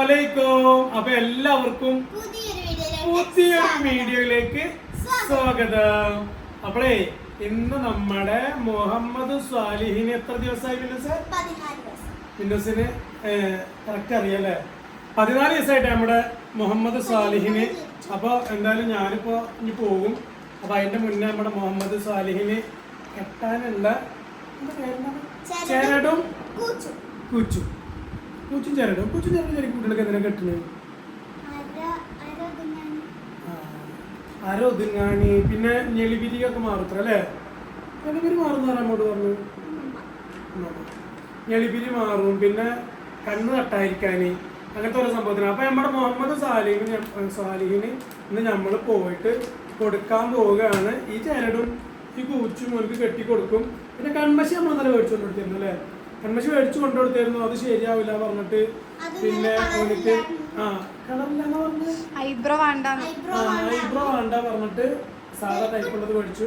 അസ്സലാമലൈക്കും. അപ്പൊ എല്ലാവർക്കും പുതിയൊരു പുതിയൊരു വീഡിയോയിലേക്ക് സ്വാഗതം. അപ്പോഴേ ഇന്ന് നമ്മുടെ മുഹമ്മദ് സ്വാലിഹിന് എത്ര ദിവസമായി ദിവസം. മിന്നസിന് കറക്റ്റ് അറിയാലേ പതിനാല് ദിവസമായിട്ട് നമ്മുടെ മുഹമ്മദ് സ്വാലിഹിന് അപ്പൊ എന്തായാലും ഞാനിപ്പോ ഇനി പോകും. അപ്പൊ അതിന്റെ മുന്നേ നമ്മുടെ മുഹമ്മദ് സ്വാലിഹിന് കെട്ടാനുള്ള പേരെന്താണ്? ചേരടും കൂച്ചു. കൂച്ചു ചേരണ്ടോ കൊച്ചും ചേരണ്ട ചെറിയ ശരിക്കും കുട്ടികൾക്ക് എന്തിനാ ഒതുങ്ങാൻ ആരോ ഒതുങ്ങാണി പിന്നെ ഞെളിപിരിയൊക്കെ മാറത്ര അല്ലേ ഞെളിപിരി മാറുന്ന അങ്ങോട്ട് പറഞ്ഞു. ഞെളിപിരി മാറും. പിന്നെ കണ്ണ് തട്ടായിരിക്കാന് അങ്ങനത്തെ ഓരോ സംഭവത്തിന്. അപ്പൊ നമ്മുടെ മുഹമ്മദ് സാലിഹിന് സാലിഹിന് ഇന്ന് നമ്മൾ പോയിട്ട് കൊടുക്കാൻ പോവുകയാണ്. ഈ ചേരടും ഈ കൂച്ചും മോനക്ക് കെട്ടി കൊടുക്കും പിന്നെ കൺമശി നമ്മൾ നല്ല മേടിച്ചു കൊണ്ടുകൊടുത്തിരുന്നു അല്ലേ? കൺമശി മേടിച്ചു കൊണ്ടുകൊടുത്തായിരുന്നു അത് ശരിയാവില്ല പറഞ്ഞിട്ട്. പിന്നെ നല്ല ആ കളറില്ലാന്ന് പറഞ്ഞു. ഐബ്രോ വേണ്ട. ഐബ്രോ വേണ്ട പറഞ്ഞിട്ട് സാധാ ടൈപ്പ് ഉള്ളത് മേടിച്ചു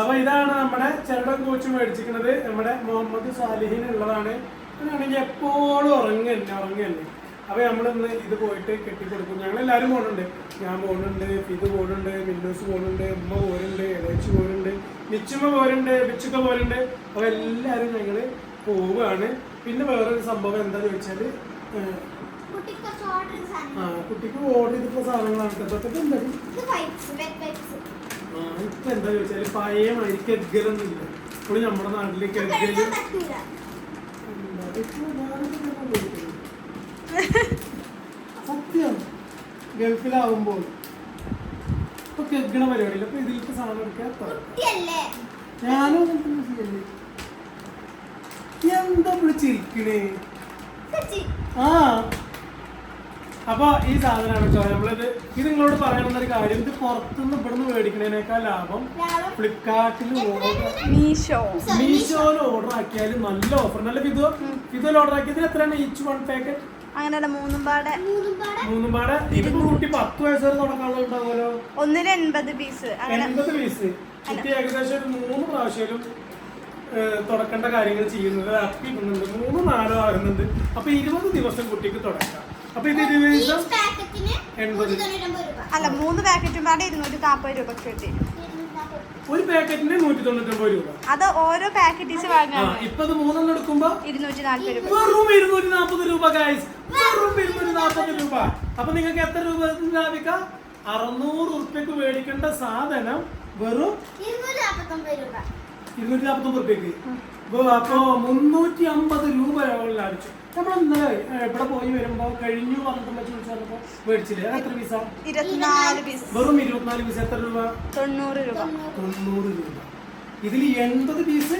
അപ്പൊ ഇതാണ് നമ്മുടെ ചരടം കോച്ച് മേടിച്ചിരിക്കുന്നത്. നമ്മുടെ മുഹമ്മദ് സാലിഹിന് ഉള്ളതാണ്. അങ്ങനെയാണെങ്കിൽ എപ്പോഴും ഉറങ്ങന്നെ ഉറങ്ങന്നെ അപ്പൊ നമ്മളിന്ന് ഇത് പോയിട്ട് കെട്ടിക്കൊടുക്കും. ഞങ്ങൾ എല്ലാവരും പോകുന്നുണ്ട്. ഞാൻ പോകുന്നുണ്ട് ഫിത് പോകുന്നുണ്ട് മിന്നൂസ് പോകുന്നുണ്ട് ഉമ്മ പോരുന്നുണ്ട് ഇളച്ചി പോരുന്നുണ്ട് മിച്ചുമ്മ പോരുന്നുണ്ട് ബിച്ചുക്ക പോരുന്നുണ്ട്. അപ്പൊ എല്ലാവരും ഞങ്ങൾ പോവുകയാണ്. പിന്നെ വേറൊരു സംഭവം എന്താന്ന് വെച്ചാൽ ആ കുട്ടിക്ക് ഓർഡർ ചെയ്തിട്ടുള്ള സാധനങ്ങളാണ് ഇതൊക്കെ എന്താ? ആ, ഇപ്പൊ എന്താ ചോദിച്ചാൽ പഴയ മാതിരി കെഗ്ഗലൊന്നും ഇല്ല. ഇപ്പോൾ നമ്മുടെ നാട്ടിലേക്ക് ഉപയോഗിക്കുന്നു. സത്യം. ഗൾഫിലാവുമ്പോൾ ഇപ്പൊ കെഗ്ഗണ പരിപാടിയില്ല. അപ്പൊ ഇതിലത്തെ സാധനം എടുക്കാൻ ഞാനും ഞാനും കുച്ചി. ആ. അപ്പൊ ഈ സാധനമാണ് വെച്ചോ നമ്മളിത് ഇത് നിങ്ങളോട് പറയാനുള്ള ഒരു കാര്യം. ഇത് പുറത്തുനിന്ന് ഇവിടുന്ന് മേടിക്കണേനേക്കാൾ ലാഭം ഫ്ലിപ്കാർട്ടിൽ മീഷോ. മീഷോയിൽ ഓർഡർ ആക്കിയാൽ നല്ല ഓഫർ നല്ല വിധു? ഇതിൽ ഓർഡർ ആക്കിയതിന് എത്രയാണ് ഈച്ച് വൺ പാക്കറ്റ് അങ്ങനെയല്ല മൂന്നും പാടെ. മൂന്നും പാടെ? ഇതിപ്പോ കുട്ടി പത്ത് വയസ്സ് വരെ തുടക്കാനുള്ള ഉണ്ടാവുമല്ലോ ഒന്നിന് എൺപത് പീസ് അങ്ങനെ എൺപത് പീസ് ഏകദേശം ഒരു മൂന്ന് പ്രാവശ്യം തുടക്കേണ്ട കാര്യങ്ങൾ ചെയ്യുന്നത് അപ്പിക്കുന്നുണ്ട് മൂന്ന് നാലോ ആകുന്നുണ്ട്. അപ്പൊ ഇരുപത് ദിവസം കുട്ടിക്ക് തുടക്കാം. അപ്പൊ ഇത് ഇരുപത് ദിവസം എൺപത്. രൂപ അല്ല മൂന്ന് പാക്കറ്റും പാടെ ഇരുന്നൂറ്റി നാൽപ്പത് രൂപക്ക് കിട്ടി. ഒരു പാക്കറ്റിന് നൂറ്റി തൊണ്ണൂറ്റൊമ്പത് രൂപ. അത് ഓരോ പാക്കറ്റീസ് വാങ്ങാം ഇപ്പൊ മൂന്നെണ്ണം എടുക്കുമ്പോ ഇരുന്നൂറ്റി നാൽപ്പത് രൂപ. വെറും ഇരുന്നൂറ്റി നാൽപ്പത് രൂപ ഗൈസ് വെറും ഇരുന്നൂറ്റി നാൽപ്പത് രൂപ. അപ്പൊ നിങ്ങൾക്ക് എത്ര രൂപ ലാഭിക്കാം? അറുന്നൂറ് ഉറുപ്പ്യക്ക് മേടിക്കേണ്ട സാധനം വെറും ഇരുന്നൂറ്റി നാപ്പത്തൊമ്പത് രൂപ. ഇരുന്നൂറ്റി നാൽപ്പത്തൊമ്പത് റുപ്യക്ക്. അപ്പൊ മുന്നൂറ്റി അമ്പത് രൂപ ലാഭിച്ചു നമ്മൾ ഇന്നലെ എവിടെ പോയി വരുമ്പോ കഴിഞ്ഞു പറഞ്ഞിട്ട് വെച്ച് വിളിച്ചപ്പോ മേടിച്ചില്ലേ? എത്ര പീസ? വെറും ഇരുപത്തിനാല് പീസ് എത്ര രൂപ? തൊണ്ണൂറ് രൂപ. തൊണ്ണൂറ് രൂപ. ഇതിൽ എൺപത് പീസ്?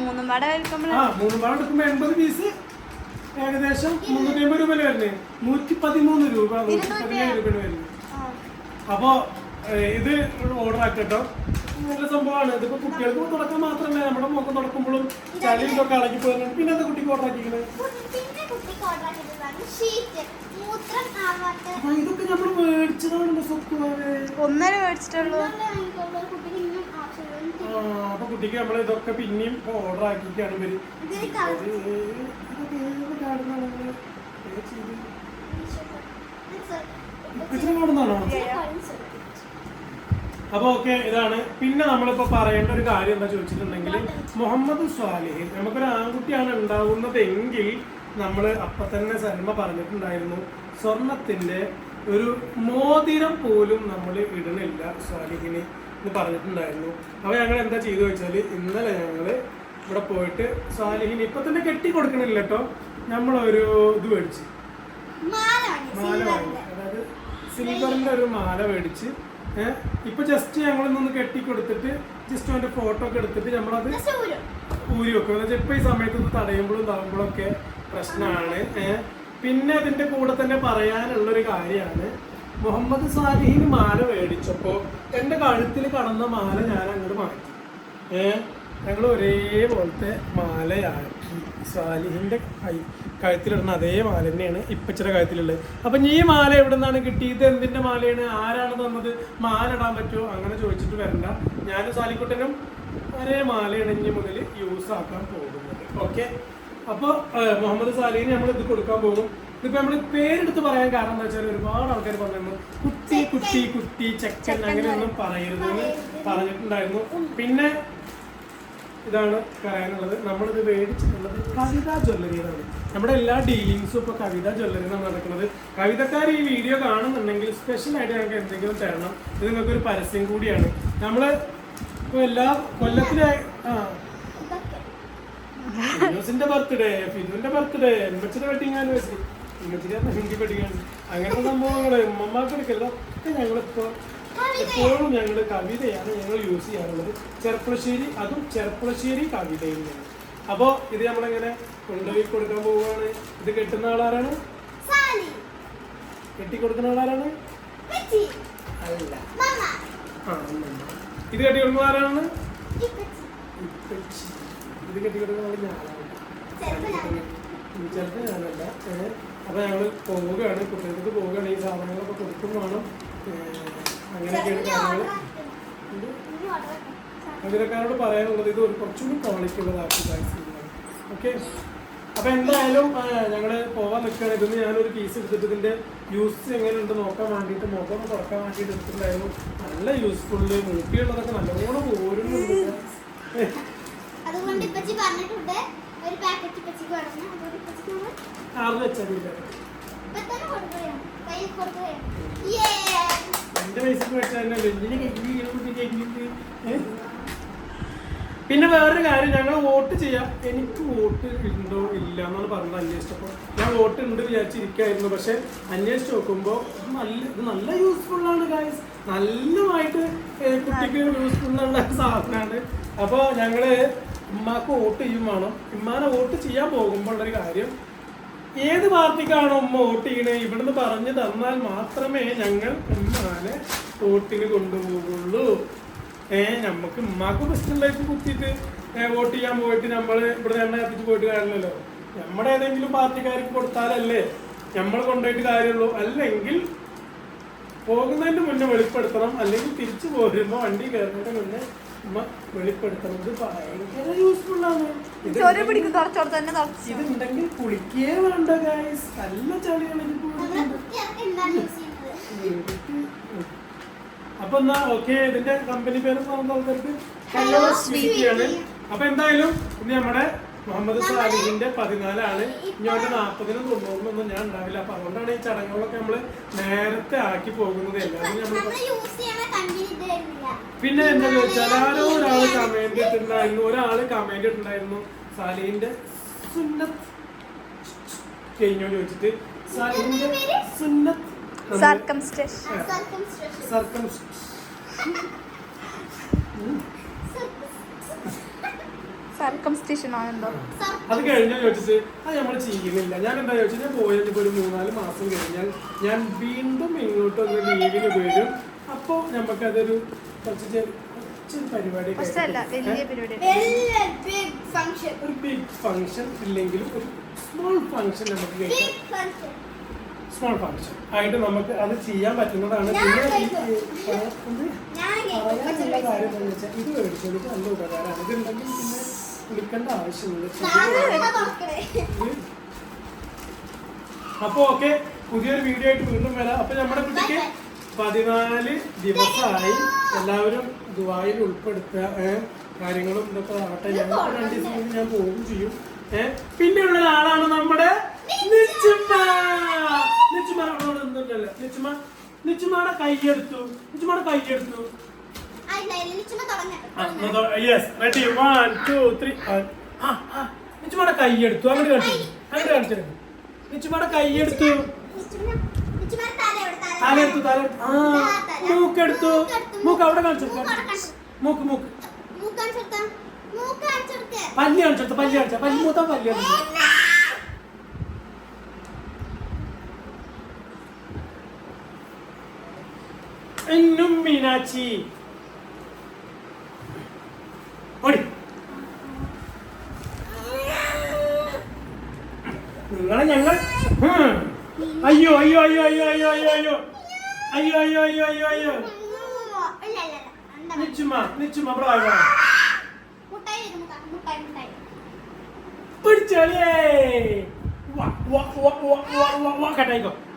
മൂന്നും പാടെ എടുക്കുമ്പോ എൺപത് പീസ്? ഏകദേശം മുന്നൂറ്റി അമ്പത് രൂപ വരുന്നത് നൂറ്റി പതിമൂന്ന് രൂപ നൂറ്റി പതിനേഴ് രൂപയാണ് വരുന്നത് അപ്പോ ഇത് ഓർഡർ ആക്കട്ടോ നല്ല സംഭവമാണ്. ഇതിപ്പോ കുട്ടികൾക്ക് തുടക്കം മാത്രമല്ല നമ്മുടെ മുഖം തുടക്കുമ്പോഴും ചളി ഇതൊക്കെ അളക്കി പോയിരുന്നു പിന്നെ എന്താ കുട്ടി ഓർഡർ ആക്കിക്കുന്നത് പിന്നെ കുട്ടിക്ക് ഓർഡർ ആക്കിയതാണ് ഷീറ്റ് മൂത്രം ആവാത്ത അപ്പൊ ഇതൊക്കെ നമ്മൾ മേടിച്ചതാണ് സ്വത്തുമാണ് ഒന്നര മേടിച്ചിട്ടുള്ളൂ. അപ്പൊ കുട്ടിക്ക് നമ്മൾ ഇതൊക്കെ പിന്നെയും ഓർഡർ ആക്കിക്കാണ് ഇവർ. ഇതിന് കളർ. ഇത് ഇതൊക്കെ കാണുന്നതാണോ അപ്പൊ ഓക്കെ ഇതാണ്. പിന്നെ നമ്മളിപ്പോ പറയേണ്ട ഒരു കാര്യം എന്താ ചോദിച്ചിട്ടുണ്ടെങ്കിൽ മുഹമ്മദ് സ്വാലിഹ് നമുക്കൊരു ആൺകുട്ടിയാണ് ഉണ്ടാവുന്നതെങ്കിൽ നമ്മൾ അപ്പൊ തന്നെ സൽമ പറഞ്ഞിട്ടുണ്ടായിരുന്നു സ്വർണത്തിന്റെ ഒരു മോതിരം പോലും നമ്മൾ ഇടണില്ല സ്വാലിഹിന് എന്ന് പറഞ്ഞിട്ടുണ്ടായിരുന്നു. അപ്പൊ ഞങ്ങൾ എന്താ ചെയ്തു വെച്ചാൽ ഇന്നലെ ഞങ്ങൾ ഇവിടെ പോയിട്ട് സ്വാലിഹിന് ഇപ്പൊ തന്നെ കെട്ടി കൊടുക്കണില്ല കേട്ടോ നമ്മളൊരു ഇത് മേടിച്ച്. മാല വാങ്ങി അതായത് സിൽവറിന്റെ ഒരു മാല മേടിച്ച് ഇപ്പൊ ജസ്റ്റ് ഞങ്ങളൊന്നൊന്ന് കെട്ടി കൊടുത്തിട്ട് ജസ്റ്റ് അവന്റെ ഫോട്ടോ ഒക്കെ എടുത്തിട്ട് നമ്മളത് ഊരും. വെക്കും. എന്ന് വെച്ചാൽ ഇപ്പൊ ഈ സമയത്ത് തടയുമ്പോഴും തടയുമ്പോഴും ഒക്കെ പ്രശ്നമാണ് പിന്നെ അതിന്റെ കൂടെ തന്നെ പറയാനുള്ള ഒരു കാര്യമാണ്. മുഹമ്മദ് സാലിഹിന് മാല മേടിച്ചപ്പോ എന്റെ കഴുത്തിൽ കടന്ന മാല ഞാൻ അങ്ങോട്ട് മാറ്റി. ഏഹ് ഞങ്ങൾ ഒരേപോലത്തെ സാലിഹിന്റെ കൈ കഴുത്തിലിടുന്ന അതേ മാല തന്നെയാണ് ഇപ്പച്ചിയുടെ കഴുത്തിലുള്ളത്. അപ്പൊ ഈ മാല എവിടെ നിന്നാണ് കിട്ടിയത്? എന്തിന്റെ മാലയാണ്? ആരാണ് തന്നത്? മാല ഇടാൻ പറ്റുമോ? അങ്ങനെ ചോദിച്ചിട്ട് വരണ്ട. ഞാനും സാലിക്കുട്ടനും ഒരേ മാലയാണ് ഇനി മുതൽ യൂസ് ആക്കാൻ പോകുന്നത്. ഓക്കെ അപ്പോൾ മുഹമ്മദ് സാലിഹിന് നമ്മൾ ഇത് കൊടുക്കാൻ പോകും. ഇതിപ്പോ നമ്മൾ പേരെടുത്ത് പറയാൻ കാരണം എന്താ വെച്ചാൽ ഒരുപാട് ആൾക്കാർ പറഞ്ഞു കുട്ടി കുട്ടി കുട്ടി ചെക്കൻ അങ്ങനെയൊന്നും പറയരുതെന്ന് പറഞ്ഞിട്ടുണ്ടായിരുന്നു. പിന്നെ ഇതാണ് പറയാനുള്ളത്. നമ്മളിത് മേടിച്ചിട്ടുള്ളത് കവിത ജ്വല്ലറിയിലാണ് നമ്മുടെ എല്ലാ ഡീലിങ്സും ഇപ്പൊ കവിത ജ്വല്ലറിയിലാണ് നടക്കുന്നത്. കവിതക്കാർ ഈ വീഡിയോ കാണുന്നുണ്ടെങ്കിൽ സ്പെഷ്യൽ ആയിട്ട് ഞങ്ങൾക്ക് എന്തെങ്കിലും തരണം. ഇത് നിങ്ങൾക്ക് ഒരു പരസ്യം കൂടിയാണ്. നമ്മൾ ഇപ്പൊ എല്ലാ കൊല്ലത്തിനായി ആ. ഫിനോസിന്റെ ബർത്ത്ഡേ ഫിനുവിന്റെ ബർത്ത്ഡേ എമ്മച്ചിന്റെ വെഡിങ് ആനിവേഴ്സറി എമ്മച്ചിന്റെ ഹിന്ദി പഠിക്കാണ് അങ്ങനത്തെ സംഭവങ്ങൾ ഉമ്മമാർക്ക് എടുക്കല്ലോ. ഒക്കെ ഞങ്ങളിപ്പോ എപ്പോഴും ഞങ്ങൾ കവിതയാണ് ഞങ്ങൾ യൂസ് ചെയ്യാറുള്ളത്. ചെർപ്പളശ്ശേരി അതും ചെർപ്പളശ്ശേരി കവിതയും തന്നെ അപ്പോൾ ഇത് നമ്മളിങ്ങനെ കൊണ്ടുപോയി കൊടുക്കാൻ പോവുകയാണ്? ഇത് കെട്ടുന്ന ആളാരാണ്? കെട്ടിക്കൊടുക്കുന്ന ആളാരാണ്? അല്ല. ആ. ഇത് കെട്ടിക്കൊടുക്കുന്ന ആരാണ്. ഇത് കെട്ടിക്കൊടുക്കുന്ന ആൾ ഞാനാണ്. ചിലപ്പോൾ ഞാനല്ല ഏഹ് അപ്പൊ ഞങ്ങൾ പോവുകയാണ്. കുട്ടികൾക്ക് പോവുകയാണ്. ഈ സാധനങ്ങളൊക്കെ കൊടുക്കും വേണം. അങ്ങനെയൊക്കെ എടുത്താണ് മധുരക്കാരോട് പറയാനുള്ളത് ഇത് ഒരു കുറച്ചുകൂടി ക്വാളിറ്റി ഉള്ളതാക്കി ഓക്കെ അപ്പോൾ എന്തായാലും ഞങ്ങൾ പോകാൻ നിൽക്കുകയാണ് ഇതിന് ഞാനൊരു പീസ് എടുത്തിട്ട് ഇതിന്റെ യൂസ് എങ്ങനെയുണ്ട് നോക്കാൻ വേണ്ടിയിട്ട് മുഖം തുറക്കാൻ വേണ്ടിയിട്ട് എടുത്തിട്ടുണ്ടായിരുന്നു. നല്ല യൂസ്ഫുള്ള് മൂക്കിയുള്ളതൊക്കെ നല്ലോണം പോരുന്നുണ്ട് ആറ് വെച്ചാൽ പിന്നെ വേറൊരു കാര്യം ഞങ്ങൾ വോട്ട് ചെയ്യാം. എനിക്ക് വോട്ട് ഉണ്ടോ ഇല്ല എന്നാണ് പറഞ്ഞത് അന്വേഷിച്ചപ്പോൾ. ഞാൻ വോട്ട് ഉണ്ട് വിചാരിച്ചിരിക്കായിരുന്നു. പക്ഷെ അന്വേഷിച്ച് നോക്കുമ്പോൾ നല്ല ഇത് നല്ല യൂസ്ഫുൾ ആണ് ഗായ്സ് നല്ലതായിട്ട് കുട്ടിക്ക് യൂസ്ഫുൾ ഉള്ള സാധനമാണ്. അപ്പോൾ ഞങ്ങൾ ഉമ്മാക്ക് വോട്ട് ചെയ്യും വേണം. ഉമ്മാനെ വോട്ട് ചെയ്യാൻ പോകുമ്പോൾ ഉള്ളൊരു കാര്യം ഏത് പാർട്ടിക്കാണോ ഉമ്മ വോട്ട് ചെയ്യണേ? ഇവിടുന്ന് പറഞ്ഞു തന്നാൽ മാത്രമേ ഞങ്ങൾ ഉമ്മാനെ വോട്ടിന് കൊണ്ടുപോകുള്ളൂ. ഏ നമുക്ക് ഉമ്മാക്ക് ലൈഫ് കുത്തിയിട്ട് വോട്ട് ചെയ്യാൻ പോയിട്ട് നമ്മൾ ഇവിടെ എണ്ണ കത്തിച്ച് പോയിട്ട് കാണില്ലല്ലോ നമ്മുടെ ഏതെങ്കിലും പാർട്ടിക്കാർക്ക് കൊടുത്താലല്ലേ നമ്മൾ കൊണ്ടുപോയിട്ട് കാര്യമുള്ളൂ. അല്ലെങ്കിൽ പോകുന്നതിന് മുന്നേ വെളിപ്പെടുത്തണം. അല്ലെങ്കിൽ തിരിച്ചു പോരുമ്പോൾ വണ്ടി കയറുന്നതിന് മുന്നേ ഇത് ഭയങ്കര യൂസ്ഫുൾ ആണ്. ഇത് ചോര പിടിക്കും. തുറച്ചോട് തന്നെ തുറച്ചു. ഇതുണ്ടെങ്കിൽ കുളിക്കേ വേണ്ട ഗൈസ് നല്ല ചളിയാണ് അപ്പൊ എന്നാ ഓക്കെ ഇതിന്റെ കമ്പനി പേര് പറഞ്ഞ ആൾക്കാർക്ക് ഹലോ ആണ്. അപ്പൊ എന്തായാലും ഇനി നമ്മുടെ മുഹമ്മദ് സാലിഹിന്റെ പതിനാലാണ് ഇങ്ങോട്ട് നാൽപ്പതിനും നാൽപ്പതിനും തൊണ്ണൂറിനൊന്നും ഞാൻ ഉണ്ടാവില്ല. അപ്പൊ അതുകൊണ്ടാണ് ഈ ചടങ്ങുകളൊക്കെ നമ്മൾ നേരത്തെ ആക്കി പോകുന്നത്. എല്ലാവരും നമ്മൾ പിന്നെ എന്താ വെച്ചാൽ ആരോ ഒരാൾ കമന്റ് ഇട്ടിട്ടുണ്ടായിരുന്നു. ഒരാൾ കമന്റ് ഇട്ടിട്ടുണ്ടായിരുന്നു. സാലിഹിന്റെ സുന്നത്ത് കഴിഞ്ഞോ ചോദിച്ചിട്ട്. സാലിഹിന്റെ സുന്നത്ത് സർക്കംസ്റ്റേഷൻ. ആണെന്തോ? അത് കഴിഞ്ഞ ചോദിച്ചത് അത് നമ്മൾ ചെയ്യുന്നില്ല. ഞാൻ എന്താ ചോദിച്ചത് ഞാൻ പോയത് ഇപ്പൊ ഒരു മൂന്നാൽ മാസം കഴിഞ്ഞാൽ ഞാൻ വീണ്ടും ഇങ്ങോട്ട് ഒന്ന് ലീവിന് വരും. അപ്പോൾ നമുക്കതൊരു കുറച്ച് പരിപാടി കുറച്ചല്ല വലിയ പരിപാടി വലിയ big function. ഒരു ബിഗ് ഫംഗ്ഷൻ ഇല്ലെങ്കിലും ഒരു സ്മോൾ ഫംഗ്ഷൻ നമുക്ക് കഴിക്കാം സ്മോൾ ഫംഗ്ഷൻ ആയിട്ട് നമുക്ക് അത് ചെയ്യാൻ പറ്റുന്നതാണ്. ഞാൻ പിന്നെ. പറയാനുള്ള കാര്യം വെച്ചാൽ ഇത് മേടിച്ചോളൂ നല്ല ഉപകാരമാണ്. ഇതുണ്ടെങ്കിൽ പിന്നെ വിളിക്കേണ്ട ആവശ്യമില്ല. അപ്പൊ ഓക്കെ പുതിയൊരു വീഡിയോ ആയിട്ട് വീണ്ടും വരാം. അപ്പൊ നമ്മുടെ കുട്ടിക്ക് പതിനാല് ദിവസമായി എല്ലാവരും ദുബായിൽ ഉൾപ്പെടുത്തുക കാര്യങ്ങളും ഇതൊക്കെ ആവട്ടെ. ഞാൻ രണ്ട് ദിവസം ഞാൻ പോവുകയും ചെയ്യും. ഏഹ് പിന്നെയുള്ള ഒരാളാണ് നമ്മുടെ നിച്ചുമ്മ. നിച്ചുമ്മ അവിടെ ഒന്നുമില്ലല്ലോ. നിച്ചുമ്മ നിച്ചുമ്മയുടെ കൈയെടുത്തു. നിച്ചുമ്മയുടെ കൈയെടുത്തു. Yes ready one two three നിച്ചുമാടെ കൈയെടുത്തു അങ്ങോട്ട് കാണിച്ചു. അങ്ങോട്ട് കാണിച്ചെടുക്കും നിച്ചുമാടെ കൈയെടുത്തു തലയെടുത്തു തല ആ മൂക്കെടുത്തു മൂക്ക് അവിടെ കാണിച്ചു മൂക്ക് മൂക്ക് പല്ലി കാണിച്ചെടുത്തു പല്ലി കാണിച്ച പല്ലി മൂത്ത പല്ലി കാണിച്ചു എന്നും മീനാക്ഷി. ഞങ്ങൾ അയ്യോ അയ്യോ അയ്യോ അയ്യോ അയ്യോ അയ്യോ അയ്യോ. അയ്യോ അയ്യോ അയ്യോ അയ്യോ അയ്യോ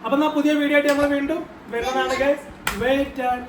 അപ്പൊ എന്നാ പുതിയ വീഡിയോ ആയിട്ട് നമ്മൾ വീണ്ടും വരുന്നതാണ് വെയിറ്റ് ആൻഡ്